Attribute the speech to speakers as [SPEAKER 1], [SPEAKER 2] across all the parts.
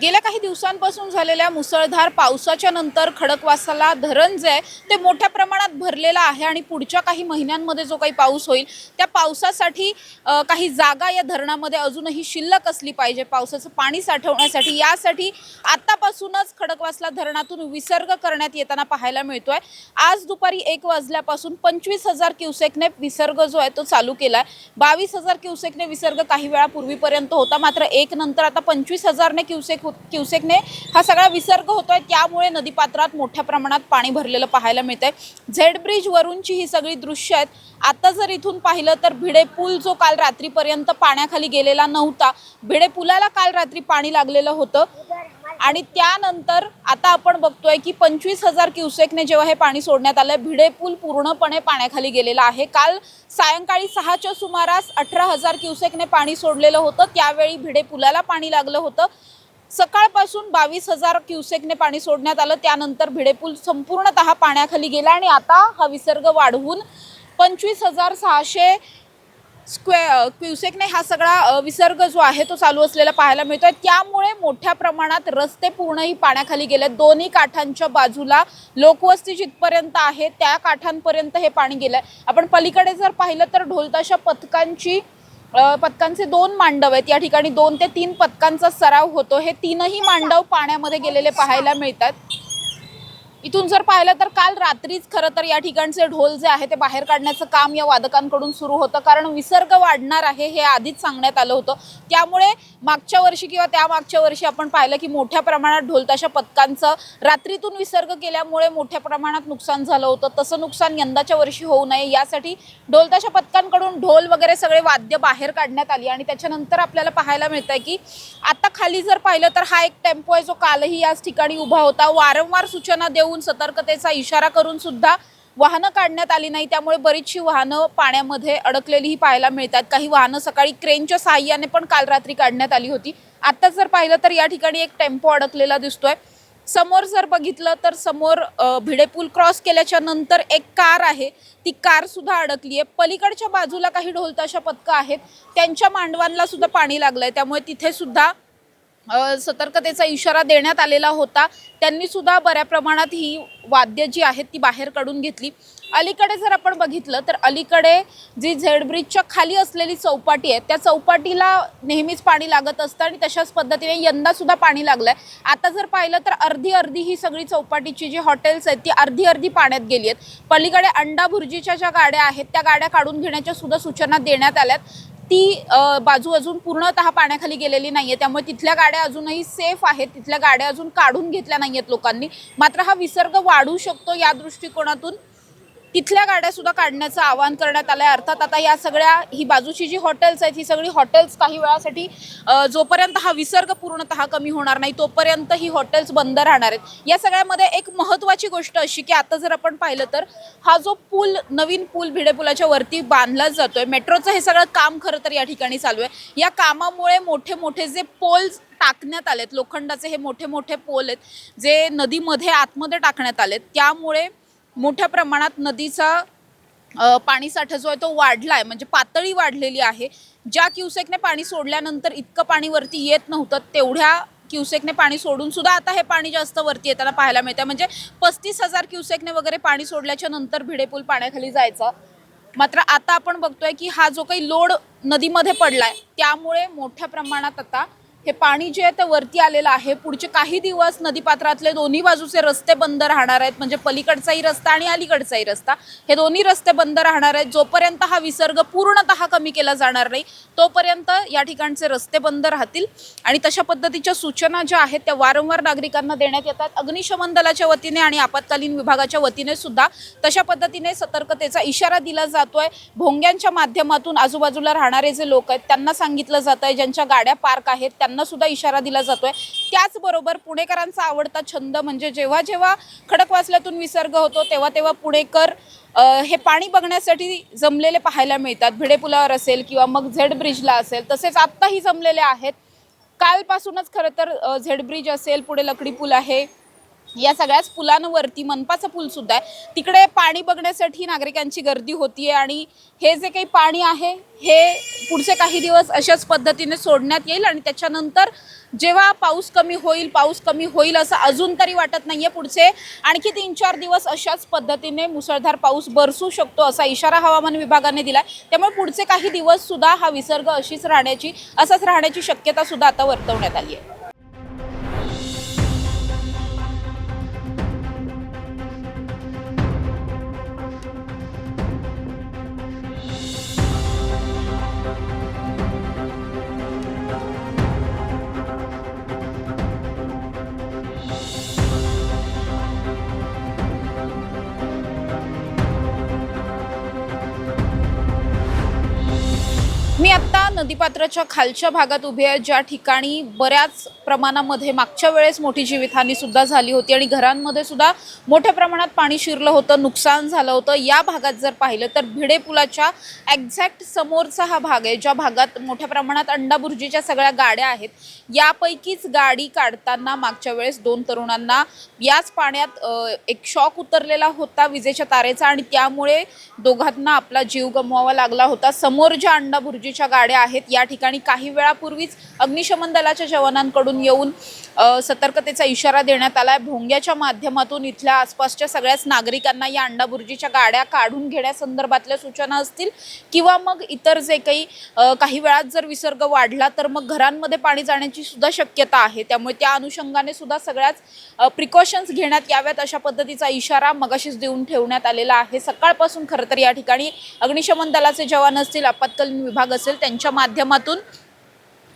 [SPEAKER 1] गेल्या काही दिवसांपासून झालेल्या मुसळधार पावसाच्या नंतर खडकवासला धरण जे आहे ते मोठ्या प्रमाणात भरलेलं आहे आणि पुढच्या काही महिन्यांमध्ये जो काही पाऊस होईल त्या पावसासाठी काही जागा या धरणामध्ये अजूनही शिल्लक असली पाहिजे. पावसाचं पाणी साठवण्यासाठी. यासाठी आतापासूनच खडकवासला धरणातून विसर्ग करण्यात येताना पाहायला मिळतोय. आज दुपारी एक वाजल्यापासून पंचवीस हजार क्युसेकने विसर्ग जो आहे तो चालू केला आहे बावीस हजार क्युसेकने विसर्ग काही वेळा पूर्वीपर्यंत होता. मात्र एक नंतर आता पंचवीस हजारने क्युसेक क्युसेकने हा सगळा विसर्ग होतोय. त्यामुळे नदीपात्रात मोठ्या प्रमाणात पाणी भरलेलं पाहायला मिळतंय. झेड ब्रिज वरूनची ही सगळी दृश्य आहेत. आता जर इथून पाहिलं तर भिडे पूल जो काल रात्रीपर्यंत पाण्याखाली गेलेला नव्हता भिडे पुलाला काल रात्री पाणी लागलेलं होतं. आणि त्यानंतर आता आपण बघतोय की पंचवीस हजार क्युसेकने जेव्हा हे पाणी सोडण्यात आलं भिडे पूल पूर्णपणे पाण्याखाली गेलेला आहे. काल सायंकाळी सहाच्या सुमारास अठरा हजार क्युसेकने पाणी सोडलेलं होतं. त्यावेळी भिडे पुलाला पाणी लागलं होतं. सकाळपासून बावीस हजार क्युसेकने पाणी सोडण्यात आलं. त्यानंतर भिडेपूल संपूर्णतः पाण्याखाली गेला आणि आता हा विसर्ग वाढवून पंचवीस हजार सहाशे स्क्वे क्युसेकने हा सगळा विसर्ग जो आहे तो चालू असलेला पाहायला मिळतोय. त्यामुळे मोठ्या प्रमाणात रस्ते पूर्णही पाण्याखाली गेले दोन्ही काठांच्या बाजूला लोकवस्ती जिथपर्यंत आहे त्या काठांपर्यंत हे पाणी गेलंय. आपण पलीकडे जर पाहिलं तर ढोलताशा पथकांची पथकांचे दोन मांडव आहेत. या ठिकाणी दोन ते तीन पथकांचा सराव होतो. हे तीनही मांडव पाण्यामध्ये गेलेले पाहायला मिळतात. इथून जर पाहिलं तर काल रात्रीच खरं तर या ठिकाणचे ढोल जे आहे ते बाहेर काढण्याचं काम या वादकांकडून सुरू होतं. कारण विसर्ग वाढणार आहे हे आधीच सांगण्यात आलं होतं. त्यामुळे मागच्या वर्षी किंवा त्या मागच्या वर्षी आपण पाहिलं की मोठ्या प्रमाणात ढोलताशा पथकांचं रात्रीतून विसर्ग केल्यामुळे मोठ्या प्रमाणात नुकसान झालं होतं. तसं नुकसान यंदाच्या वर्षी होऊ नये. यासाठी ढोलताशा पथकांकडून ढोल वगैरे सगळे वाद्य बाहेर काढण्यात आली. आणि त्याच्यानंतर आपल्याला पाहायला मिळतंय की आता खाली जर पाहिलं तर हा एक टेम्पो आहे जो कालही याच ठिकाणी उभा होता. वारंवार सूचना देऊन सतर्कतेचा इशारा करून सुद्धा वाहनं काढण्यात आली नाही त्यामुळे बरीचशी वाहनं पाण्यामध्ये अडकलेलीही पाहायला मिळतात. काही वाहनं सकाळी क्रेनच्या साहाय्याने पण काल रात्री काढण्यात आली होती. आत्ताच जर पाहिलं तर या ठिकाणी एक टेम्पो अडकलेला दिसतोय. समोर जर बघितलं तर समोर भिडेपूल क्रॉस केल्याच्यानंतर एक कार आहे. ती कार सुद्धा अडकली आहे. पलीकडच्या बाजूला काही ढोलताशा पथकं आहेत. त्यांच्या मांडवांना सुद्धा पाणी आहे त्यामुळे तिथे सुद्धा सतर्कतेचा इशारा देण्यात आलेला होता. त्यांनी सुद्धा बऱ्या प्रमाणात ही वाद्य जी आहेत ती बाहेर काढून घेतली. अलीकडे जर आपण बघितलं तर अलीकडे जी झेड ब्रिजच्या खाली असलेली चौपाटी आहे त्या चौपाटीला नेहमीच पाणी लागत असतं आणि तशाच पद्धतीने यंदासुद्धा पाणी लागलं आहे आता जर पाहिलं तर अर्धी अर्धी ही सगळी चौपाटीची जी हॉटेल्स आहेत ती अर्धी अर्धी पाण्यात गेली आहेत. पलीकडे अंडा भुर्जीच्या ज्या गाड्या आहेत त्या गाड्या काढून घेण्याच्या सुद्धा सूचना देण्यात आल्यात. ती बाजू अजून पूर्णतः पाण्याखाली गेलेली नाही आहे त्यामुळे तिथल्या गाड्या अजूनही सेफ आहेत. तिथल्या गाड्या अजून काढून घेतल्या नाही आहेत लोकांनी. मात्र हा विसर्ग वाढू शकतो या दृष्टिकोनातून. तिथल्या गाड्या सुद्धा काढण्याचं आवाहन करण्यात आलंय. अर्थात आता या सगळ्या ही बाजूची जी हॉटेल्स आहेत ही सगळी हॉटेल्स काही वेळासाठी जोपर्यंत हा विसर्ग पूर्णतः कमी होणार नाही तोपर्यंत ही हॉटेल्स बंद राहणार आहेत. या सगळ्यामध्ये एक महत्त्वाची गोष्ट अशी की आता जर आपण पाहिलं तर हा जो पूल नवीन पूल भिडे पुलाच्या वरती बांधला जातोय मेट्रोचं हे सगळं काम खरं तर या ठिकाणी चालू आहे. या कामामुळे मोठे मोठे जे पोल्स टाकण्यात आलेत लोखंडाचे हे मोठे मोठे पोल आहेत जे नदीमध्ये आतमध्ये टाकण्यात आलेत त्यामुळे मोठ्या प्रमाणात नदीचा पाणीसाठा जो आहे तो वाढला आहे म्हणजे पातळी वाढलेली आहे. ज्या क्युसेकने पाणी सोडल्यानंतर इतकं पाणी वरती येत नव्हतं तेवढ्या क्युसेकने पाणी सोडून सुद्धा आता हे पाणी जास्त वरती येताना पाहायला मिळतं म्हणजे पस्तीस हजार क्युसेकने वगैरे पाणी सोडल्याच्या नंतर भिडेपूल पाण्याखाली जायचा. मात्र आता आपण बघतोय की हा जो काही लोड नदीमध्ये पडलाय त्यामुळे मोठ्या प्रमाणात आता हे पाणी जे आहे ते वरती आलेलं आहे. पुढचे काही दिवस नदीपात्रातले दोन्ही बाजूचे रस्ते बंद राहणार आहेत. म्हणजे पलीकडचाही रस्ता आणि अलीकडचाही रस्ता. हे दोन्ही रस्ते बंद राहणार आहेत. जोपर्यंत हा विसर्ग पूर्णतः कमी केला जाणार नाही तोपर्यंत या ठिकाणचे रस्ते बंद राहतील. आणि तशा पद्धतीच्या सूचना ज्या आहेत त्या वारंवार नागरिकांना देण्यात येतात. अग्निशमन दलाच्या वतीने आणि आपत्कालीन विभागाच्या वतीने सुद्धा तशा पद्धतीने सतर्कतेचा इशारा दिला जातोय. भोंग्यांच्या माध्यमातून आजूबाजूला राहणारे जे लोक आहेत त्यांना सांगितलं जात आहे ज्यांच्या गाड्या पार्क आहेत त्यांना सुद्धा इशारा दिला जातोय. त्याचबरोबर पुणेकरांचा आवडता छंद म्हणजे जेव्हा जेव्हा खडकवासल्यातून विसर्ग होतो तेव्हा तेव्हा पुणेकर हे पाणी बघण्यासाठी जमलेले पाहायला मिळतात. भिडे पुलावर असेल किंवा मग झेड ब्रिजला असेल तसेच आत्ताही जमलेले आहेत. कालपासूनच खरं तर झेड ब्रिज असेल पुढे लकडी पूल आहे. या सगळ्याच पुलांवरती मनपाचं पूल सुद्धा आहे. तिकडे पाणी बघण्यासाठी नागरिकांची गर्दी होतीये आणि हे जे काही पाणी आहे हे पुढचे काही दिवस अशाच पद्धतीने सोडण्यात येईल आणि त्याच्यानंतर जेव्हा पाऊस कमी होईल पाऊस कमी होईल असं अजून तरी वाटत नाहीये पुढचे. आणखी तीन चार दिवस अशाच पद्धतीने मुसळधार पाऊस बरसू शकतो असा इशारा हवामान विभागाने दिला त्यामुळे पुढचे काही दिवस सुद्धा हा विसर्ग अशीच राहण्याची असाच राहण्याची शक्यता सुद्धा आता वर्तवण्यात आली आहे आता नदीपात्राच्या खालच्या भागात उभी आहे ज्या ठिकाणी बऱ्याच प्रमाणामध्ये मागच्या वेळेस मोठी जीवितहानी सुद्धा झाली होती आणि घरांमध्ये सुद्धा मोठ्या प्रमाणात पाणी शिरलं होतं नुकसान झालं होतं. या भागात जर पाहिलं तर भिडे पुलाच्या एक्झॅक्ट समोरचा हा भाग आहे ज्या भागात मोठ्या प्रमाणात अंडाबुर्जीच्या सगळ्या गाड्या आहेत. यापैकीच गाडी काढताना मागच्या वेळेस दोन तरुणांना याच पाण्यात एक शॉक उतरलेला होता विजेच्या तारेचा आणि त्यामुळे दोघांना आपला जीव गमवावा लागला होता. समोर ज्या अंडाभुर्जीच्या गाड्या आहेत. या ठिकाणी काही वेळापूर्वीच अग्निशमन दलाच्या जवानांकडून येऊन सतर्कतेचा इशारा देण्यात आला आहे भोंग्याच्या माध्यमातून इथल्या आसपासच्या सगळ्याच नागरिकांना या अंडाबुर्जीच्या गाड्या काढून घेण्यासंदर्भातल्या सूचना असतील किंवा मग इतर जे काही काही वेळात जर विसर्ग वाढला तर मग घरांमध्ये पाणी जाण्याची सुद्धा शक्यता आहे. त्यामुळे त्या अनुषंगाने सुद्धा सगळ्याच प्रिकॉशन्स घेण्यात याव्यात अशा पद्धतीचा इशारा मगाशीच देऊन ठेवण्यात आलेला आहे. सकाळपासून खरं तर या ठिकाणी अग्निशमन दलाचे जवान असतील आपत्कालीन विभाग असेल त्यांच्या माध्यमातून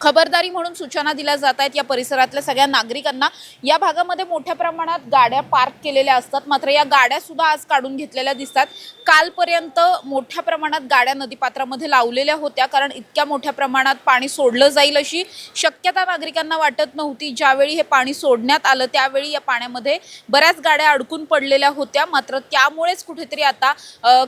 [SPEAKER 1] खबरदारी म्हणून सूचना दिल्या जात आहेत. या परिसरातल्या सगळ्या नागरिकांना या भागामध्ये मोठ्या प्रमाणात गाड्या पार्क केलेल्या असतात. मात्र या गाड्या सुद्धा आज काढून घेतलेल्या दिसतात. कालपर्यंत मोठ्या प्रमाणात गाड्या नदीपात्रामध्ये लावलेल्या होत्या. कारण इतक्या मोठ्या प्रमाणात पाणी सोडलं जाईल अशी शक्यता नागरिकांना वाटत नव्हती. ज्यावेळी हे पाणी सोडण्यात आलं त्यावेळी या पाण्यामध्ये बऱ्याच गाड्या अडकून पडलेल्या होत्या. मात्र त्यामुळेच कुठेतरी आता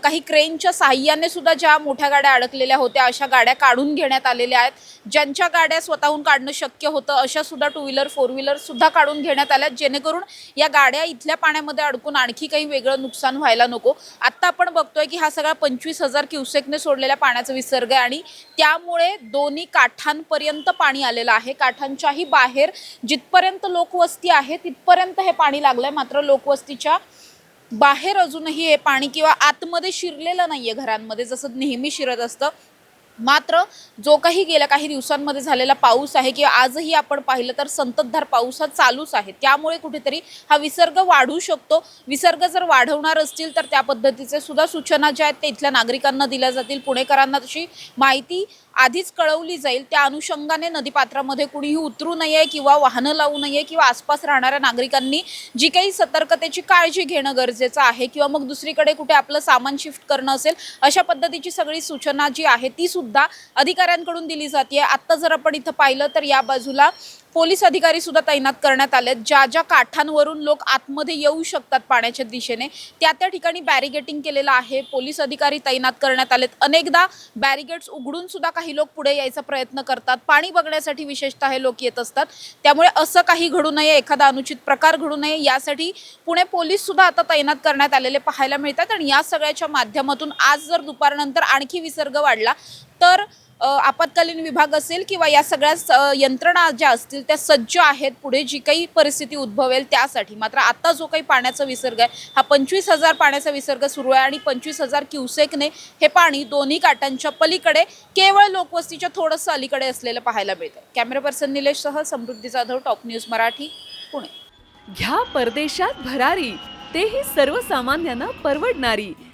[SPEAKER 1] काही क्रेनच्या साह्याने सुद्धा ज्या मोठ्या गाड्या अडकलेल्या होत्या अशा गाड्या काढून घेण्यात आलेल्या आहेत. ज्यांच्या गाड्या स्वतःहून काढणं शक्य होतं. अशा सुद्धा टू व्हीलर फोर व्हीलर सुद्धा काढून घेण्यात आल्या जेणेकरून या गाड्या इथल्या पाण्यामध्ये अडकून आणखी काही वेगळं नुकसान व्हायला नको. आत्ता आपण बघतोय की हा सगळा पंचवीस हजार क्युसेकने सोडलेल्या पाण्याचा विसर्ग आहे आणि त्यामुळे दोन्ही काठांपर्यंत पाणी आलेलं आहे. काठांच्याही बाहेर जिथपर्यंत लोकवस्ती आहे तिथपर्यंत हे पाणी लागलंय. मात्र लोकवस्तीच्या बाहेर अजूनही हे पाणी किंवा आतमध्ये शिरलेलं नाहीये घरांमध्ये जसं नेहमी शिरत असतं. मात्र जो काही गेल्या काही दिवसांमध्ये झालेला पाऊस आहे किंवा आजही आपण पाहिलं तर संततधार पाऊस हा चालूच आहे. त्यामुळे कुठेतरी हा विसर्ग वाढू शकतो. विसर्ग जर वाढवणार असतील तर त्या पद्धतीचे सुद्धा सूचना ज्या आहेत ते इथल्या नागरिकांना दिल्या जातील. पुणेकरांना तशी माहिती आधीच कळवली जाईल. त्या अनुषंगाने नदीपात्रामध्ये कुणीही उतरू नये किंवा वाहनं लावू नये किंवा आसपास राहणाऱ्या नागरिकांनी जी काही सतर्कतेची काळजी घेणं गरजेचं आहे किंवा मग दुसरीकडे कुठे आपलं सामान शिफ्ट करणं असेल अशा पद्धतीची सगळी सूचना जी आहे ती सुद्धा सुद्धा अधिकाऱ्यांकडून दिली जाते. आत्ता जर आपण इथं पाहिलं तर या बाजूला पोलीस अधिकारी सुद्धा तैनात करण्यात आलेत. ज्या ज्या काठांवरून लोक आतमध्ये येऊ शकतात पाण्याच्या दिशेने त्या त्या ठिकाणी बॅरिगेटिंग केलेलं आहे. पोलीस अधिकारी तैनात करण्यात आलेत. अनेकदा बॅरिगेट्स उघडून सुद्धा काही लोक पुढे यायचा प्रयत्न करतात. पाणी बघण्यासाठी विशेषतः हे लोक येत असतात. त्यामुळे असं काही घडू नये एखादा अनुचित प्रकार घडू नये यासाठी पुणे पोलीस सुद्धा आता तैनात करण्यात आलेले पाहायला मिळतात. आणि या सगळ्याच्या माध्यमातून आज जर दुपारनंतर आणखी विसर्ग वाढला तर आपत्कालीन विभाग असेल किंवा या सगळ्या यंत्रणा ज्या असतील त्या सज्ज आहेत पुढे जी काही परिस्थिती उद्भवेल त्यासाठी. मात्र आता जो काही पाण्याचा विसर्ग आहे हा पंचवीस हजार पाण्याचा विसर्ग सुरू आहे आणि पंचवीस हजार क्युसेकने हे पाणी दोन्ही काठांच्या पलीकडे केवळ लोकवस्तीच्या थोडंसं अलीकडे असलेलं पाहायला मिळतं कॅमेरा पर्सन निलेशसह समृद्धी जाधव टॉप न्यूज मराठी पुणे.
[SPEAKER 2] घ्या परदेशात भरारी. तेही सर्वसामान्यांना परवडणारी.